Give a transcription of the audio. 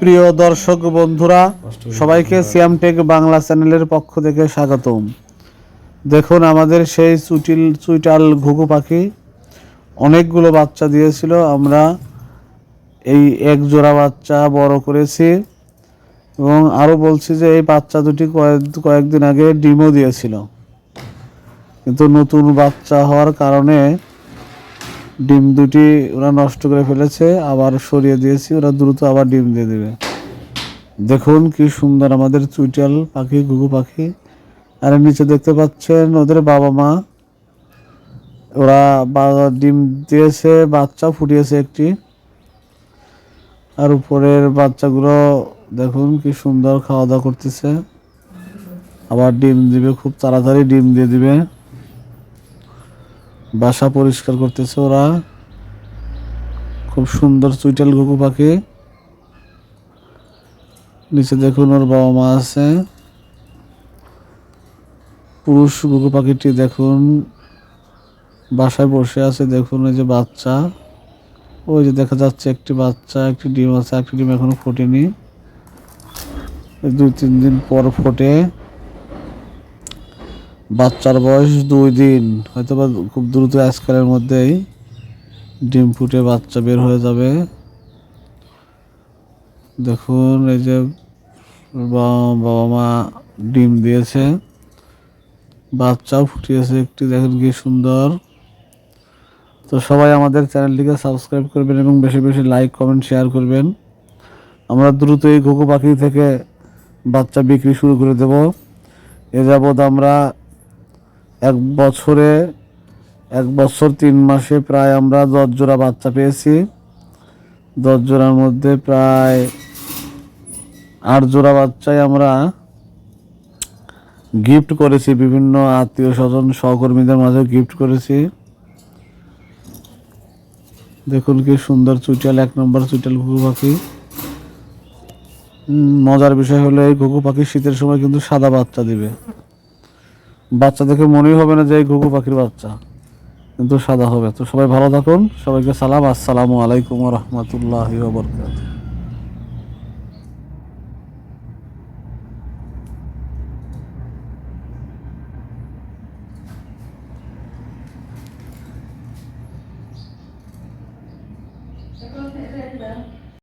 প্রিয় দর্শক বন্ধুরা, সবাইকে সিয়ামটেক বাংলা চ্যানেলের পক্ষ থেকে স্বাগতম। দেখুন, আমাদের সেই চুটিল, চুইটাল ঘুঘু পাখি অনেকগুলো বাচ্চা দিয়েছিল। আমরা এই এক জোড়া বাচ্চা বড় করেছি এবং আরও বলছি যে এই বাচ্চা দুটি কয়েক, কয়েকদিন আগে ডিমও দিয়েছিল। কিন্তু নতুন বাচ্চা হওয়ার কারণে ডিম দুটি ওরা নষ্ট করে ফেলেছে, আবার সরিয়ে দিয়েছি, ওরা দ্রুত আবার ডিম দিয়ে দেবে। দেখুন কি সুন্দর আমাদের চুইটাল পাখি, ঘুঘু পাখি। আর নিচে দেখতে পাচ্ছেন ওদের বাবা মা। ওরা ডিম দিয়েছে, বাচ্চা ফুটিয়েছে একটি। আর উপরের বাচ্চাগুলো দেখুন কি সুন্দর খাওয়া দাওয়া করতেছে। আবার ডিম দিবে, খুব তাড়াতাড়ি ডিম দিয়ে দিবে। বাসা পরিষ্কার করতেছে ওরা। খুব সুন্দর চুইটাল ঘুঘু পাখি। নিচে দেখুন ওর বাবা মা আছে। পুরুষ ঘুঘু পাখিটি দেখুন। বাসায় বসে আছে, দেখুন এই যে বাচ্চা। ওই যে দেখা যাচ্ছে একটি বাচ্চা, একটি ডিম আছে, একটি ডিম এখনও ফোটেনি। দুই তিন দিন পর ফোটে। বাচ্চার বয়স দুই দিন। হয়তো বা খুব দ্রুত আজকালের মধ্যেই ডিম ফুটে বাচ্চা বের হয়ে যাবে। দেখুন, এই যে বাবা মা ডিম দিয়েছে। বাচ্চাও ফুটিয়েছে একটি, দেখেন কি সুন্দর। তো সবাই আমাদের চ্যানেলটিকে সাবস্ক্রাইব করবেন এবং বেশি বেশি লাইক, কমেন্ট, শেয়ার করবেন। আমরা দ্রুত এই ঘুঘু পাখি থেকে বাচ্চা বিক্রি শুরু করে দেব। এ যাবৎ আমরা এক বছরে, এক বছর তিন মাসে প্রায় আমরা দশ জোড়া বাচ্চা পেয়েছি। দশ জোড়ার মধ্যে প্রায় আট জোড়া বাচ্চাই আমরা গিফট করেছি, বিভিন্ন আত্মীয় স্বজন, সহকর্মীদের মাঝে গিফট করেছি। দেখুন কি সুন্দর চুইটাল এক নম্বর চুইটাল ঘুঘু পাখি। মজার বিষয় হলো এই ঘুঘু পাখি শীতের সময় কিন্তু সাদা বাচ্চা দিবে। বাচ্চা দেখে মনেই হবে না যে এই ঘুঘু পাখির বাচ্চা। কিন্তু সাদা হবে। তো সবাই ভালো থাকুন। সবাইকে সালাম। আসসালামু আলাইকুম রহমতুল্লাহ ito, ito.